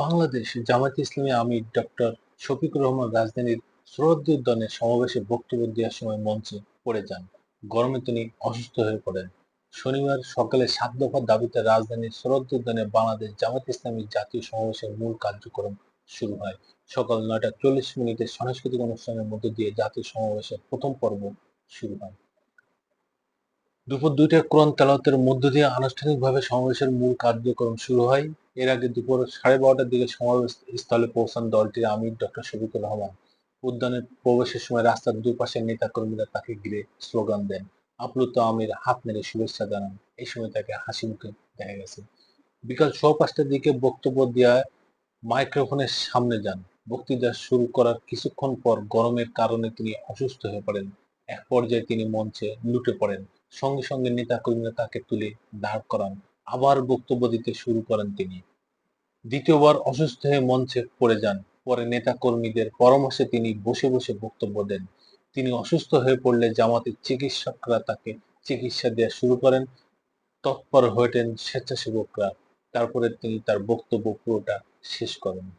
বাংলাদেশ জামায়াতে ইসলামী আমির doctor Shafiqur Rahman রাজধানীর উদ্যানে সমাবেশে বক্তব্য দেওয়ার সময় মঞ্চে পড়ে যান। গরমে তিনি অসুস্থ হয়ে পড়েন। শনিবার সকালে সাত দফার দাবিতে রাজধানীর উদ্যানে বাংলাদেশ জামায়াতে ইসলামী জাতীয় সমাবেশের মূল কার্যক্রম শুরু হয়। সকাল নয়টা চল্লিশ মিনিটে সাংস্কৃতিক অনুষ্ঠানের মধ্য দিয়ে জাতীয় সমাবেশের প্রথম পর্ব শুরু হয়। দুপুর দুইটায় কোরআন তেলাওয়াতের মধ্য দিয়ে আনুষ্ঠানিকভাবে সমাবেশের মূল কার্যক্রম শুরু হয়। এর আগে দুপুর সাড়ে বারোটার দিকে সমাবেশ স্থলে পৌঁছান দলটির আমির ডক্টর শফিকুর রহমান। উদ্যানে প্রবেশের সময় রাস্তার দুই পাশের নেতা কর্মীরা তাকে ঘিরে স্লোগান দেন, আপ্লুত আমির, হাত নেড়ে শুভেচ্ছা জানান। এই সময় তাকে হাসি মুখে দেখা গেছে। বিকাল সোয়া পাঁচটার দিকে বক্তব্য দেওয়ায় মাইক্রোফোনের সামনে যান। বক্তৃতা শুরু করার কিছুক্ষণ পর গরমের কারণে তিনি অসুস্থ হয়ে পড়েন। এক পর্যায়ে তিনি মঞ্চে লুটে পড়েন। সঙ্গে সঙ্গে নেতাকর্মীরা তাকে তুলে দাঁড় করান। আবার বক্তব্য দিতে শুরু করেন তিনি। দ্বিতীয়বার অসুস্থ হয়ে মঞ্চে পড়ে যান। পরে নেতা কর্মীদের পরামর্শে তিনি বসে বসে বক্তব্য দেন। তিনি অসুস্থ হয়ে পড়লে জামাতের চিকিৎসকরা তাকে চিকিৎসা দেওয়া শুরু করেন। তৎপর হয়েটেন স্বেচ্ছাসেবকরা। তারপরে তিনি তার বক্তব্য পুরোটা শেষ করেন।